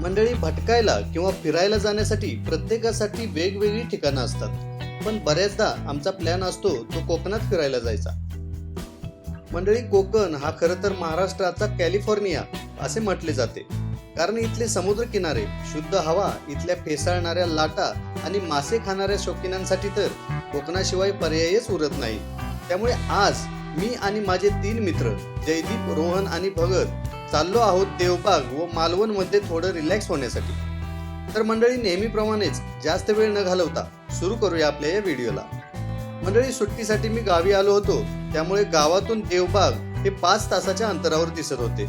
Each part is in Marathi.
मंडळी भटकायला किंवा फिरायला जाण्यासाठी प्रत्येकासाठी वेगवेगळी ठिकाणं असतात. पण बऱ्याचदा आमचा प्लॅन असतो तो कोकणात फिरायला जायचा. मंडळी कोकण हा खरं तर महाराष्ट्राचा कॅलिफोर्निया असे म्हटले जाते. कारण इथले समुद्र किनारे शुद्ध हवा इथल्या फेसाळणाऱ्या लाटा आणि मासे खाणाऱ्या शौकीनांसाठी तर कोकणाशिवाय पर्यायच उरत नाही. त्यामुळे आज मी आणि माझे तीन मित्र जयदीप रोहन आणि भगत चाललो आहोत देवबाग व मालवणमध्ये थोडं रिलॅक्स होण्यासाठी. तर मंडळी नेहमीप्रमाणेच जास्त वेळ न घालवता सुरू करूया आपल्या या व्हिडिओला. मंडळी सुट्टीसाठी मी गावी आलो होतो. त्यामुळे गावातून देवबाग हे पाच तासाच्या अंतरावर दिसत होते.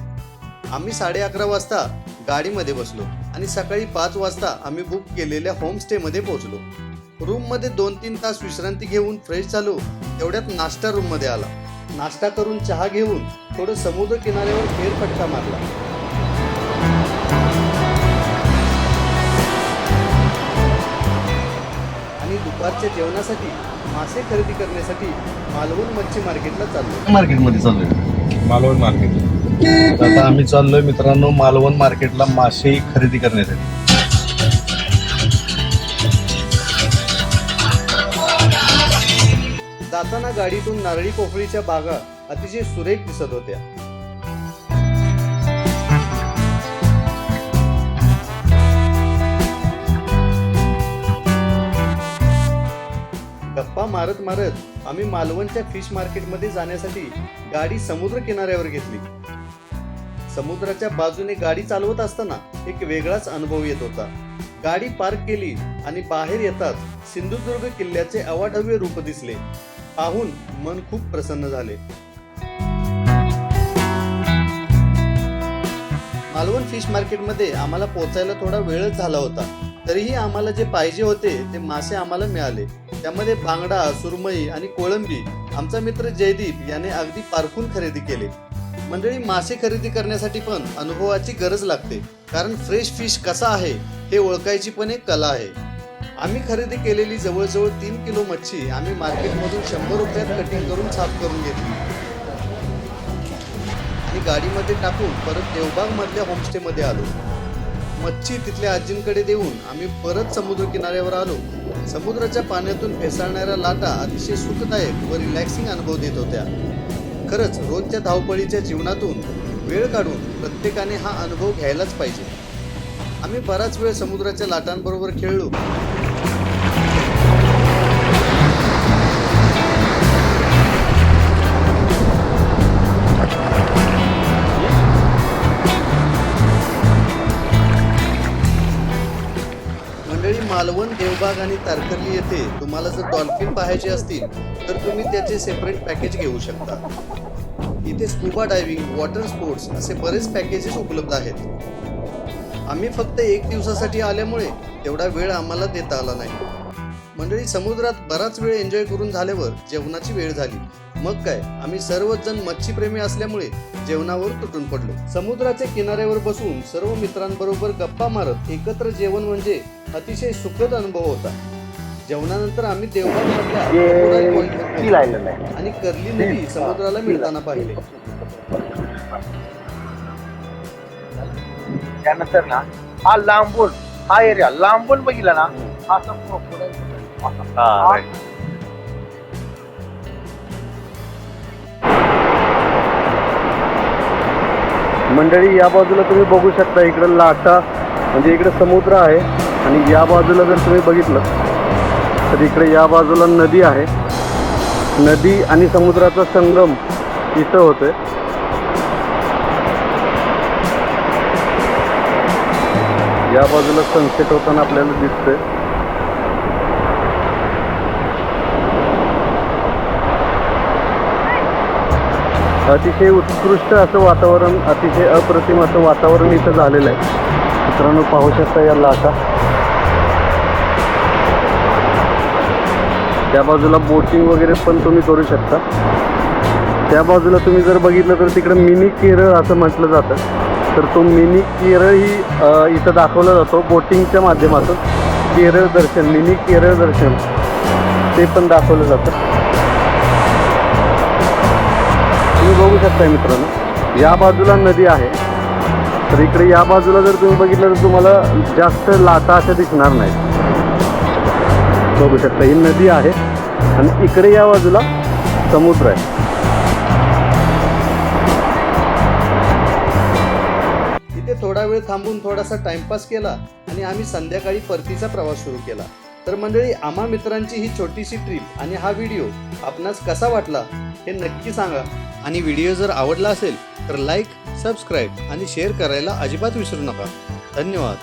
आम्ही साडे अकरा वाजता गाडीमध्ये बसलो आणि सकाळी पाच वाजता आम्ही बुक केलेल्या होमस्टेमध्ये पोहोचलो. रूममध्ये दोन तीन तास विश्रांती घेऊन फ्रेश झालो. तेवढ्यात नाश्ता रूममध्ये आला. नाश्ता करून चहा घेऊन थोडं समुद्र किनाऱ्यावर फेरफटका मारला. आणि दुपारच्या जेवणासाठी मासे खरेदी करण्यासाठी मालवण मच्छी मार्केटला चाललो. मार्केटमध्ये चाललोय. मालवण मार्केट. आता आम्ही चाललोय मित्रांनो मालवण मार्केटला मासे खरेदी करण्यासाठी. जाताना गाडीतून नारळी पोफळीच्या बागा अतिशय सुरेख दिसत होत्या. गप्पा मारत मारत आम्ही मालवणच्या फिश मार्केटमध्ये जाण्यासाठी गाडी समुद्र किनाऱ्यावर घेतली. समुद्राच्या बाजूने गाडी चालवत असताना एक वेगळाच अनुभव येत होता. गाडी पार्क केली आणि बाहेर येताच सिंधुदुर्ग किल्ल्याचे अवाढव्य रूप दिसले. पाहून मन खूप प्रसन्न झाले. मालवण फिश मार्केटमध्ये आम्हाला पोचायला थोडा वेळच झाला होता. तरीही आम्हाला जे पाहिजे होते ते मासे आम्हाला मिळाले. त्यामध्ये बांगडा सुरमई आणि कोळंबी आमचा मित्र जयदीप याने अगदी पारखून खरेदी केले. मंडळी मासे खरेदी करण्यासाठी पण अनुभवाची गरज लागते. कारण फ्रेश फिश कसा आहे हे ओळखायची पण एक कला आहे. आम्ही खरेदी केलेली जवळजवळ तीन किलो मच्छी आम्ही मार्केटमधून शंभर रुपयात कटिंग करून साफ करून घेतली. गाडीमध्ये टाकून परत देवबागमधल्या होमस्टेमध्ये आलो. मच्छी तिथल्या आजींकडे देऊन आम्ही परत समुद्र किनाऱ्यावर आलो. समुद्राच्या पाण्यातून फेसाळणाऱ्या लाटा अतिशय सुखदायक व रिलॅक्सिंग अनुभव देत होत्या. खरंच रोजच्या धावपळीच्या जीवनातून वेळ काढून प्रत्येकाने हा अनुभव घ्यायलाच पाहिजे. आम्ही बराच वेळ समुद्राच्या लाटांबरोबर खेळलो. मालवण देवबाग आणि तारकर्ली येथे तुम्हाला जर डॉल्फिन पाहायचे असतील तर तुम्ही त्याचे सेपरेट पॅकेज घेऊ शकता. इथे स्कुबा डायव्हिंग वॉटर स्पोर्ट्स असे बरेच पॅकेजेस उपलब्ध आहेत. आम्ही फक्त एक दिवसासाठी आल्यामुळे तेवढा वेळ आम्हाला देता आला नाही. मंडळी समुद्रात बराच वेळ एन्जॉय करून झाल्यावर जेवणाची वेळ झाली. मग काय आम्ही सर्वच जण मच्छीप्रेमी असल्यामुळे जेवणावर तुटून पडलो. समुद्राच्या किनाऱ्यावर बसून सर्व मित्रांबरोबर गप्पा मारत एकत्र जेवण म्हणजे अतिशय सुखद अनुभव होता. जेवणानंतर आम्ही देवबाग आणि कर्ली नदी समुद्राला मिळताना पाहिले. त्यानंतर ना हा लांबून हा एरिया लांबून बघितला ना हा असा. हा मंडळी या बाजूला तुम्ही बघू शकता इकडं लाटा म्हणजे इकडे समुद्र आहे. आणि या बाजूला जर तुम्ही बघितलं तर इकडे या बाजूला नदी आहे. नदी आणि समुद्राचा संगम इथं होतोय. या बाजूला सनसेट होताना आपल्याला दिसतंय. अतिशय उत्कृष्ट असं वातावरण अतिशय अप्रतिम असं वातावरण इथं झालेलं आहे. मित्रांनो पाहू शकता या लाटा. त्या बाजूला बोटिंग वगैरे पण तुम्ही करू शकता. त्या बाजूला तुम्ही जर बघितलं तर तिकडं मिनी केरळ असं म्हटलं जातं. तर तो मिनी केरळ ही इथं दाखवला जातो बोटिंगच्या माध्यमातून. केरळ दर्शन मिनी केरळ दर्शन. ते पण दाखवलं जातं. तुम्ही बघू शकताय मित्रांनो या बाजूला नदी आहे. तर इकडे या बाजूला जर तुम्ही बघितलं तर तुम्हाला जास्त लाटा अशा दिसणार नाहीत. बघू शकता ही नदी आहे आणि इकडे या बाजूला समुद्र आहे. तिथे थोडा वेळ थांबून थोडासा टाइमपास केला आणि आम्ही संध्याकाळी परतीचा प्रवास सुरू केला. तर मंडळी आम्हा मित्रांची ही छोटीशी ट्रिप आणि हा व्हिडिओ आपणास कसा वाटला हे नक्की सांगा. आणि व्हिडिओ जर आवडला असेल तर लाईक सबस्क्राईब आणि शेअर करायला अजिबात विसरू नका. धन्यवाद.